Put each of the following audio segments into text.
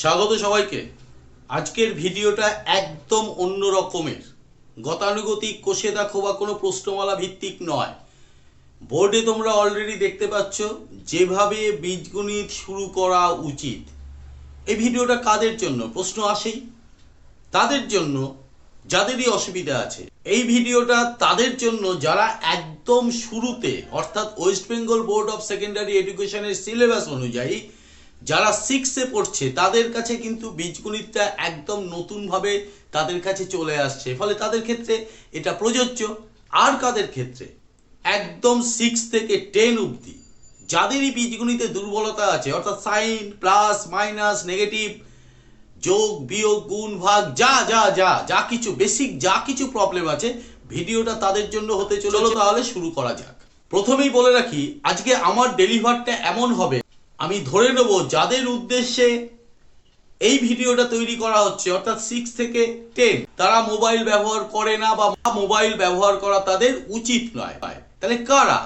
স্বাগত সবাইকে। আজকের ভিডিওটা একদম অন্য রকমের। গতানুগতিক কষে দেখো বা কোনো প্রশ্নমালা ভিত্তিক নয়। বোর্ডে তোমরা অলরেডি দেখতে পাচ্ছ, যেভাবে বীজগণিত শুরু করা উচিত। এই ভিডিওটা কাদের জন্য? প্রশ্ন আসেই। তাদের জন্য যাদেরই অসুবিধা আছে। এই ভিডিওটা তাদের জন্য যারা একদম শুরুতে, অর্থাৎ West Bengal board of secondary এডুকেশনের সিলেবাস অনুযায়ী যারা সিক্সে পড়ছে তাদের কাছে কিন্তু বীজগণিতটা একদম নতুনভাবে তাদের কাছে চলে আসছে। ফলে তাদের ক্ষেত্রে এটা প্রযোজ্য। আর কাদের ক্ষেত্রে? একদম সিক্স থেকে টেন অবধি। যাদেরই বীজগণিতে দুর্বলতা আছে অর্থাৎ সাইন প্লাস মাইনাস নেগেটিভ যোগ বিয়োগ গুণ ভাগ যা যা যা যা কিছু বেসিক যা কিছু প্রবলেম আছে ভিডিওটা তাদের জন্য হতে চলো তাহলে শুরু করা যাক। প্রথমেই বলে রাখি আজকে আমার ডেলিভারটা এমন হবে আমি ধরে নেব যাদের উদ্দেশ্যে এই ভিডিওটা তৈরি করা হচ্ছে, অর্থাৎ সিক্স থেকে টেন তারা মোবাইল ব্যবহার করে না বা মোবাইল ব্যবহার করা তাদের উচিত নয়। তাহলে কারা?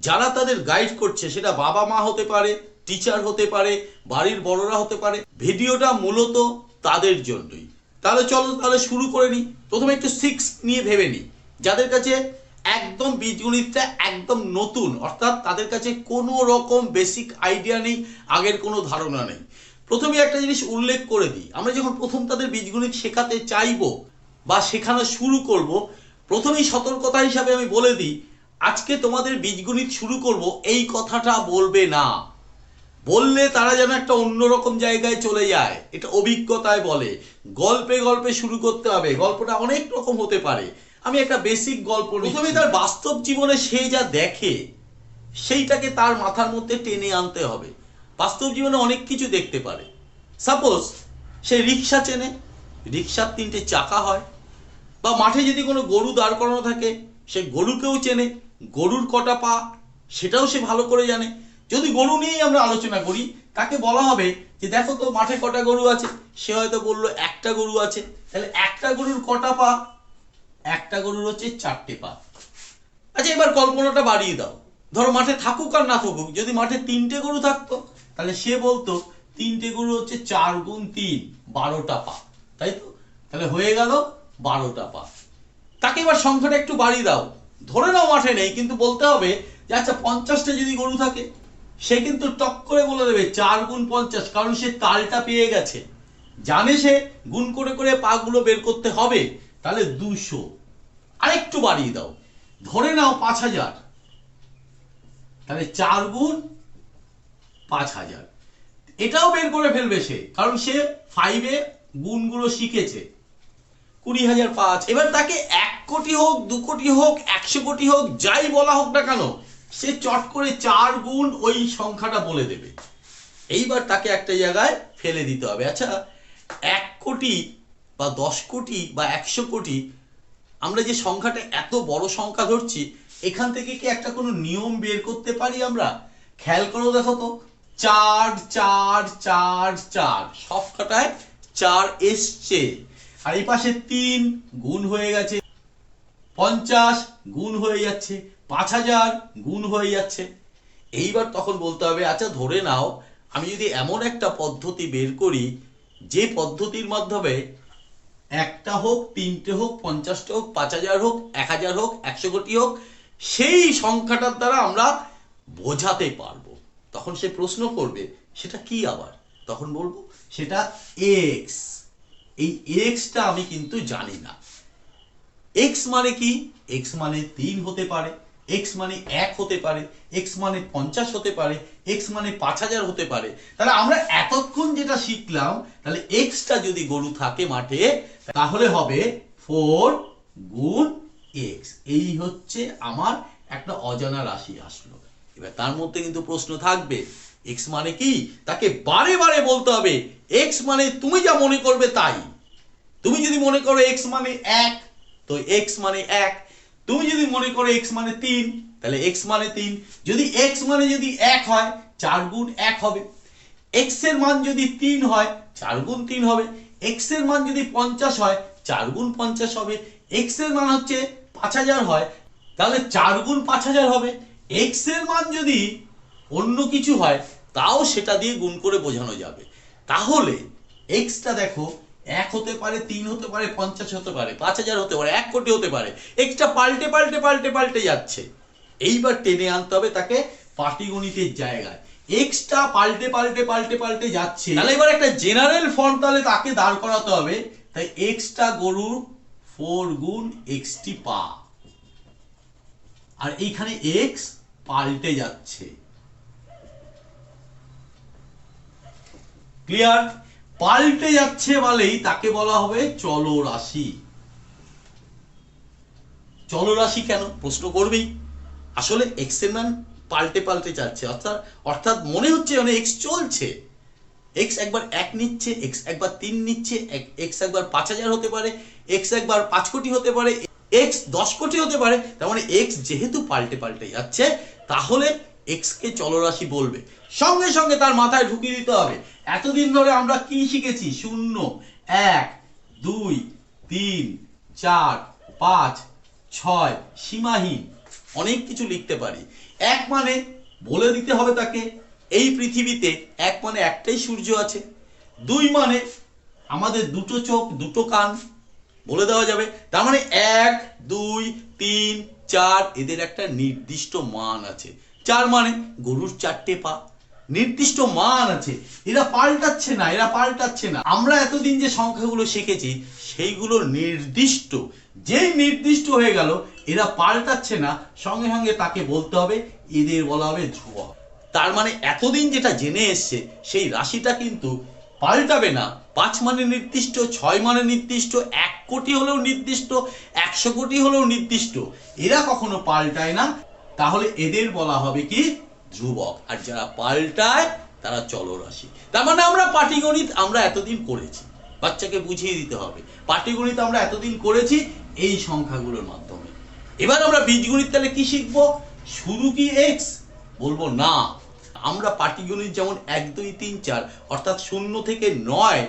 যারা তাদের গাইড করছে, সেটা বাবা মা হতে পারে টিচার হতে পারে, বাড়ির বড়রা হতে পারে, ভিডিওটা মূলত তাদের জন্যই। তাহলে চলো তাহলে শুরু করে নিই। প্রথমে একটু সিক্স নিয়ে ভেবে নিই। যাদের কাছে একদম বীজগণিতটা একদম নতুন, অর্থাৎ তাদের কাছে কোনো রকম বেসিক আইডিয়া নেই, আগের কোনো ধারণা নেই। প্রথমে একটা জিনিস উল্লেখ করে দিই, আমরা যখন প্রথম তাদের বীজগণিত শেখাতে চাইব বা শেখানো শুরু করব, প্রথমেই সতর্কতা হিসাবে আমি বলে দিই, আজকে তোমাদের বীজগণিত শুরু করব, এই কথাটা বলবে না। বললে তারা যেন একটা অন্যরকম জায়গায় চলে যায়, এটা অভিজ্ঞতায় বলে। গল্পে গল্পে শুরু করতে হবে, গল্পটা অনেক রকম হতে পারে। আমি একটা বেসিক গল্প প্রথমে তার বাস্তব জীবনে সে যা দেখে, সেইটাকে তার মাথার মধ্যে টেনে আনতে হবে। বাস্তব জীবনে অনেক কিছু দেখতে পারে। সাপোজ সে রিক্সা চেনে, রিক্সার তিনটে চাকা হয়, বা মাঠে যদি কোনো গরু দাঁড় করানো থাকে, সে গরুকেও চেনে, গরুর কটা পা, সেটাও সে ভালো করে জানে। যদি গরু নিয়েই আমরা আলোচনা করি, তাকে বলা হবে যে দেখো তো মাঠে কটা গরু আছে, সে হয়তো বলল একটা গরু আছে, তাহলে একটা গরুর কটা পা একটা গরুর হচ্ছে চারটে পা। আচ্ছা এবার কল্পনাটা বাড়িয়ে দাও। ধরো মাঠে থাকুক আর না থাকুক, যদি মাঠে তিনটে গরু থাকতো, তাহলে সে বলতো, তিনটে গরু হচ্ছে চার গুণ তিন, বারোটা পা। তাই তো? তাহলে হয়ে গেল বারোটা পা। তাকে এবার সংখ্যাটা একটু বাড়িয়ে দাও। ধরে নাও মাঠে নেই, কিন্তু বলতে হবে যে আচ্ছা পঞ্চাশটা যদি গরু থাকে, সে কিন্তু টক করে বলে দেবে, চার গুণ পঞ্চাশ, কারণ সে তালটা পেয়ে গেছে। জানে সে, গুণ করে করে পাগুলো বের করতে হবে, তাহলে দুশো। আরেকটু বাড়িয়ে দাও। ধরে নাও পাঁচ হাজার। তাহলে চার গুণ পাঁচ হাজার। এটাও বের করে ফেলবে সে, কারণ সে ফাইভে গুণগুলো শিখেছে। কুড়ি হাজার পাঁচ। এবার তাকে এক কোটি হোক, দু কোটি হোক, একশো কোটি হোক, যাই বলা হোক না কেন, সে চট করে চার গুণ ওই সংখ্যাটা বলে দেবে। এইবার তাকে একটা জায়গায় ফেলে দিতে হবে। আচ্ছা এক কোটি বা দশ কোটি বা একশো কোটি আমরা যে সংখ্যাটা এত বড় সংখ্যা ধরছি, এখান থেকে কি একটা কোনো নিয়ম বের করতে পারি আমরা? খেয়াল করো দেখো তো, চার চার চার চার সব কটায় চার এসছে। আর এই পাশে তিন গুণ হয়ে গেছে, পঞ্চাশ গুণ হয়ে যাচ্ছে, পাঁচ হাজার গুণ হয়ে যাচ্ছে। এইবার তখন বলতে হবে আচ্ছা ধরে নাও, আমি যদি এমন একটা পদ্ধতি বের করি, যে পদ্ধতির মাধ্যমে একটা হোক, তিনটে হোক, পঞ্চাশটা হোক, পাঁচ হাজার হোক, এক হাজার হোক, একশো কোটি হোক, সেই সংখ্যাটার দ্বারা আমরা বোঝাতে পারব। তখন সে প্রশ্ন করবে, সেটা কি আবার? তখন বলব, সেটা এক্স এই এক্সটা আমি কিন্তু জানি না। এক্স মানে কি? এক্স মানে তিন হতে পারে। এক্স মানে এক হতে পারে এক্স মানে পঞ্চাশ হতে পারে এক্স মানে পাঁচ হাজার হতে পারে। তাহলে আমরা এতক্ষণ যেটা শিখলাম, তাহলে এক্সটা যদি গরু থাকে মাঠে, তাহলে হবে ফোর গুণ এক্স এই হচ্ছে আমার একটা অজানা রাশি আসলো। এবার তার মধ্যে কিন্তু প্রশ্ন থাকবে এক্স মানে কি? তাকে বারে বারে বলতে হবে এক্স মানে তুমি যা মনে করবে তাই। তুমি যদি মনে করো এক্স মানে এক, তো এক্স মানে এক তুমি যদি মনে করো এক্স মানে তিন, তাহলে এক্স মানে তিন। যদি এক্স মানে যদি এক হয়, চার গুণ এক হবে। এক্সের মান যদি তিন হয়, চার গুণ তিন হবে। এক্সের মান যদি পঞ্চাশ হয়, চার গুণ পঞ্চাশ হবে। এক্সের মান হচ্ছে পাঁচ হাজার হয়, তাহলে চার গুণ পাঁচ হাজার হবে। এক্সের মান যদি অন্য কিছু হয়, তাও সেটা দিয়ে গুণ করে বোঝানো যাবে। তাহলে এক্সটা দেখো এক হতে পারে, তিন হতে পারে, পঞ্চাশ হতে পারে, পাঁচ হাজার হতে পারে, এক কোটি হতে পারে এক্সট্রা পাল্টে পাল্টে পাল্টে পাল্টে যাচ্ছে। এইবার টেনে আনতে হবে তাকে পাটিগণিতের জায়গায়। এক্সট্রা পাল্টে পাল্টে পাল্টে পাল্টে যাচ্ছে। তাহলে এবার একটা জেনারেল ফর্ম তাহলে তাকে দাঁড় করাতে হবে। তাই এক্সট্রা গরুর ফোর গুণ এক্সটি পা। আর এইখানে এক্স পাল্টে যাচ্ছে। ক্লিয়ার পাল্টে যাচ্ছে বলেই তাকে বলা হবে চলরাশি। চলরাশি কেন? প্রশ্ন করবেই। আসলে এক্সের মান পাল্টে পাল্টে যাচ্ছে। অর্থাৎ অর্থাৎ মনে হচ্ছে মানে এক্স চলছে। এক্স একবার এক নিচ্ছে এক্স একবার তিন নিচ্ছে এক্স একবার পাঁচ হাজার হতে পারে এক্স একবার পাঁচ কোটি হতে পারে এক্স দশ কোটি হতে পারে। তার মানে এক্স যেহেতু পাল্টে পাল্টে যাচ্ছে, তাহলে এক্সকে চলরাশি বলবে। সঙ্গে সঙ্গে তার মাথায় ঢুকিয়ে দিতে হবে। এতদিন ধরে আমরা কি শিখেছি? শূন্য, এক, দুই, তিন, চার, পাঁচ, ছয়, সীমাহীন। অনেক কিছু লিখতে পারি। এক মানে বলে দিতে হবে তাকে, এই পৃথিবীতে এক মানে একটাই সূর্য আছে। দুই মানে আমাদের দুটো চোখ, দুটো কান, বলে দেওয়া যাবে। তার মানে এক, দুই, তিন, চার, এদের একটা নির্দিষ্ট মান আছে। চার মানে গরুর চারটে পা। নির্দিষ্ট মান আছে। এরা পাল্টাচ্ছে না, এরা পাল্টাচ্ছে না। আমরা এতদিন যে সংখ্যাগুলো শিখেছি সেইগুলো নির্দিষ্ট, যেই নির্দিষ্ট হয়ে গেল, এরা পাল্টাচ্ছে না। সঙ্গে সঙ্গে তাকে বলতে হবে, এদের বলা হবে ধ্রুবক। তার মানে এতদিন যেটা জেনে এসছে, সেই রাশিটা কিন্তু পাল্টাবে না। পাঁচ মানে নির্দিষ্ট, ছয় মানে নির্দিষ্ট, এক কোটি হলেও নির্দিষ্ট, একশো কোটি হলেও নির্দিষ্ট। এরা কখনো পাল্টায় না। তাহলে এদের বলা হবে কি? ধ্রুবক আর যারা পাল্টায়, তারা চলরাশি। তার মানে আমরা পাটিগণিত আমরা এতদিন করেছি। বাচ্চাকে বুঝিয়ে দিতে হবে। পাটিগণিত আমরা এতদিন করেছি এই সংখ্যাগুলোর মাধ্যমে। এবার আমরা বীজগণিত তাহলে কি শিখব? শুধু কি এক্স বলব না। আমরা পাটিগণিত যেমন এক, দুই, তিন, চার, অর্থাৎ শূন্য থেকে নয়,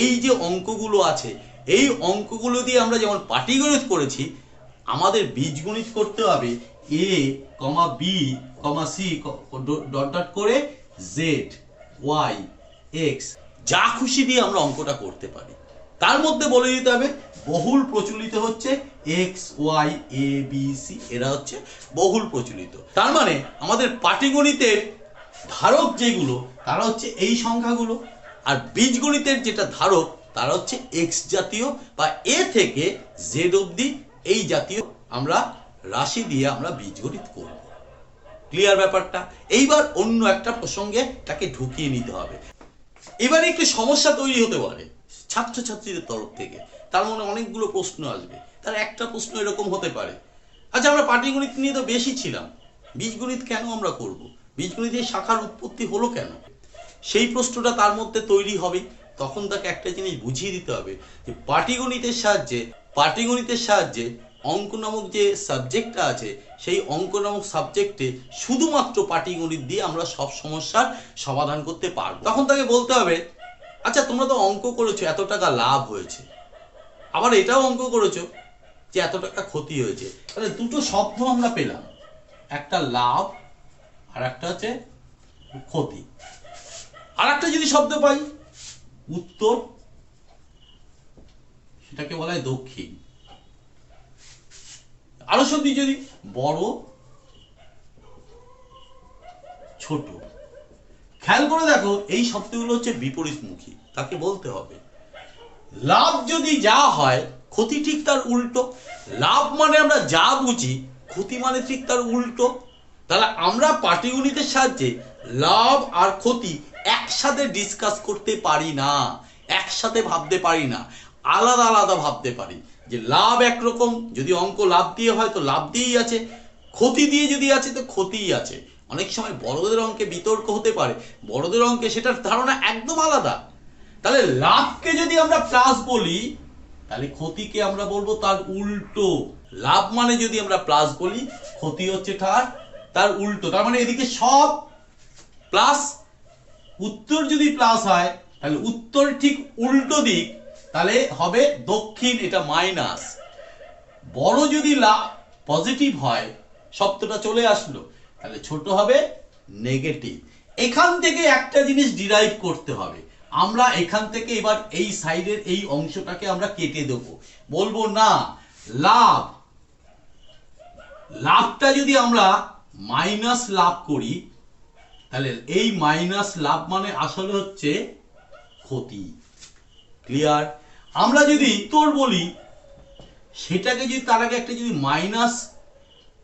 এই যে অঙ্কগুলো আছে, এই অঙ্কগুলো দিয়ে আমরা যেমন পাটিগণিত করেছি, আমাদের বীজগণিত করতে হবে A comma B comma C dot dot করে জেড ওয়াই এক্স যা খুশি দিয়ে আমরা অঙ্কটা করতে পারি। তার মধ্যে বলে দিতে হবে, বহুল প্রচলিত হচ্ছে X Y A B C এরা হচ্ছে বহুল প্রচলিত। তার মানে আমাদের পাটিগণিতের ধারক যেগুলো, তারা হচ্ছে এই সংখ্যাগুলো, আর বীজগণিতের যেটা ধারক, তারা হচ্ছে এক্স জাতীয় বা এ থেকে জেড অবধি এই জাতীয় আমরা রাশি দিয়ে আমরা বীজগণিত করব। ক্লিয়ার ব্যাপারটা? এইবার অন্য একটা প্রসঙ্গে তাকে ঢুকিয়ে নিতে হবে। এবারে একটু সমস্যা তৈরি হতে পারে ছাত্রছাত্রীদের তরফ থেকে। তার মনে অনেকগুলো প্রশ্ন আসবে। তার একটা প্রশ্ন এরকম হতে পারে। আচ্ছা আমরা পাটিগণিত নিয়ে তো বেশি ছিলাম। বীজগণিত কেন আমরা করব? বীজগণিতের শাখার উৎপত্তি হলো কেন? সেই প্রশ্নটা তার মধ্যে তৈরি হবে। তখন তাকে একটা জিনিস বুঝিয়ে দিতে হবে যে পাটিগণিতের সাহায্যে পাটিগণিতের সাহায্যে অঙ্ক নামক যে সাবজেক্টটা আছে, সেই অঙ্ক নামক সাবজেক্টে শুধুমাত্র পাটিগণিত দিয়ে আমরা সব সমস্যার সমাধান করতে পারব। তখন তাকে বলতে হবে আচ্ছা তোমরা তো অঙ্ক করেছ, এত টাকা লাভ হয়েছে। আবার এটাও অঙ্ক করেছ যে এত টাকা ক্ষতি হয়েছে। তাহলে দুটো শব্দ আমরা পেলাম, একটা লাভ আর একটা হচ্ছে ক্ষতি। আর একটা যদি শব্দ পাই, উত্তর সেটাকে বলা হয় দক্ষিণ। আরও শব্দ যদি বড়, ছোট। খেয়াল করে দেখো, এই শব্দগুলো হচ্ছে বিপরীতমুখী, তাকে বলতে হবে। লাভ যদি যা হয়, ক্ষতি ঠিক তার উল্টো। লাভ মানে আমরা যা বুঝি, ক্ষতি মানে ঠিক তার উল্টো। তাহলে আমরা পাটিগণিতের সাহায্যে লাভ আর ক্ষতি একসাথে ডিসকাস করতে পারি না, একসাথে ভাবতে পারি না, আলাদা আলাদা ভাবতে পারি। যে লাভ একরকম, যদি অঙ্ক লাভ দিয়ে হয় তো লাভ দিয়েই আছে। ক্ষতি দিয়ে যদি আছে তো ক্ষতিই আছে। অনেক সময় বড়দের অঙ্কে বিতর্ক হতে পারে। বড়দের অঙ্কে সেটার ধারণা একদম আলাদা। তাহলে লাভকে যদি আমরা প্লাস বলি, তাহলে ক্ষতিকে আমরা বলব তার উল্টো। লাভ মানে যদি আমরা প্লাস বলি, ক্ষতি হচ্ছে তার তার উল্টো। তার মানে এদিকে সব প্লাস উত্তর যদি প্লাস হয়, তাহলে উত্তর ঠিক উল্টো দিক। তাহলে হবে দক্ষিণ, এটা মাইনাস বড় যদি লাভ পজিটিভ হয়, শব্দটা চলে আসলো, তাহলে ছোট হবে নেগেটিভ এখান থেকে একটা জিনিস ডিরাইভ করতে হবে। আমরা এখান থেকে এবার এই সাইডের এই অংশটাকে আমরা কেটে দেবো। বলব না, লাভ। লাভটা যদি আমরা মাইনাস লাভ করি, তাহলে এই মাইনাস লাভ মানে আসলে হচ্ছে ক্ষতি। ক্লিয়ার আমরা যদি উত্তর বলি, সেটাকে যদি তার আগে একটা যদি মাইনাস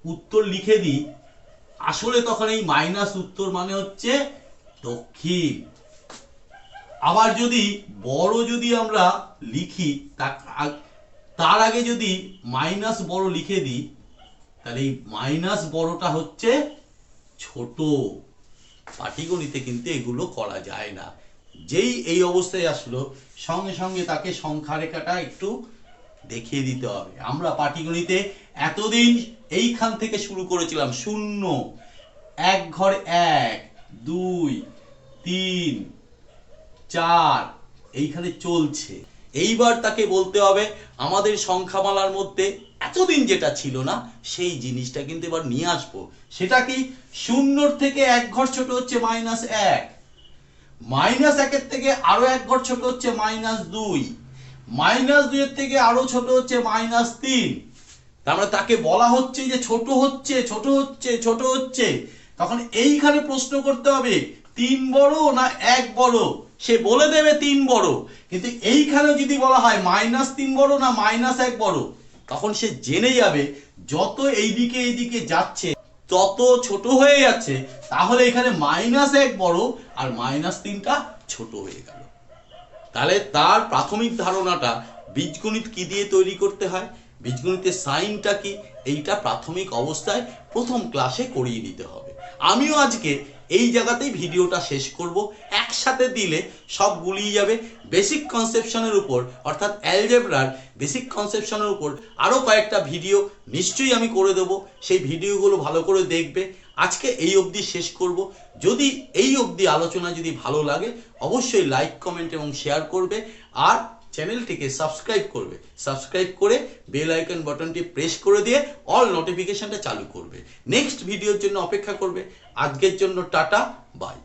উত্তর লিখে দিই, আসলে তখন এই মাইনাস উত্তর মানে হচ্ছে দক্ষিণ। আবার যদি বড় যদি আমরা লিখি, তার আগে যদি মাইনাস বড় লিখে দিই, তাহলে এই মাইনাস বড়টা হচ্ছে ছোট। পাটিগণিতে কিন্তু এগুলো করা যায় না। যেই এই অবস্থায় আসলো সঙ্গে সঙ্গে তাকে সংখ্যা রেখাটা একটু দেখিয়ে দিতে হবে। আমরা পাটিগণিতে এতদিন এইখান থেকে শুরু করেছিলাম, শূন্য, এক ঘর এক, দুই, তিন, চার, এইখানে চলছে। এইবার তাকে বলতে হবে, আমাদের সংখ্যামালার মধ্যে এতদিন যেটা ছিল না, সেই জিনিসটা কিন্তু এবার নিয়ে আসব। সেটা কি? শূন্যর থেকে এক ঘর ছোট হচ্ছে মাইনাস এক। মাইনাস একের থেকে আরও এক ঘর ছোট হচ্ছে মাইনাস দুই। মাইনাস দুইয়ের থেকে আরও ছোট হচ্ছে মাইনাস তিন। তার মানে তাকে বলা হচ্ছে যে ছোট হচ্ছে ছোট হচ্ছে ছোট হচ্ছে। তখন এইখানে প্রশ্ন করতে হবে, তিন বড় না এক বড়? সে বলে দেবে তিন বড়। কিন্তু এইখানে যদি বলা হয় মাইনাস তিন বড় না মাইনাস এক বড়, তখন সে জেনে যাবে, যত এইদিকে এইদিকে যাচ্ছে তত ছোট হয়ে যাচ্ছে, তাহলে এখানে মাইনাস এক বড় আর মাইনাস তিনটা ছোট হয়ে গেল। তাহলে তার প্রাথমিক ধারণাটা বীজগণিত কি দিয়ে তৈরি করতে হয়? বীজগণিতের সাইনটা কি? এইটা প্রাথমিক অবস্থায় প্রথম ক্লাসে করিয়ে দিতে হবে। আমিও আজকে এই জায়গাতেই ভিডিওটা শেষ করব। একসাথে দিলে সব গুলিয়ে যাবে। বেসিক কনসেপশনের উপর, অর্থাৎ অ্যালজেব্রার বেসিক কনসেপশনের উপর আরও কয়েকটা ভিডিও নিশ্চয়ই আমি করে দেবো। সেই ভিডিওগুলো ভালো করে দেখবে। আজকে এই অবধি শেষ করব। যদি এই অবধি আলোচনা যদি ভালো লাগে, অবশ্যই লাইক কমেন্ট এবং শেয়ার করবে। আর চ্যানেলটিকে সাবস্ক্রাইব করবে। সাবস্ক্রাইব করে বেল আইকন বাটনটি প্রেস করে দিয়ে অল নোটিফিকেশনটা চালু করবে। নেক্সট ভিডিওর জন্য অপেক্ষা করবে। আজকের জন্য টাটা বাই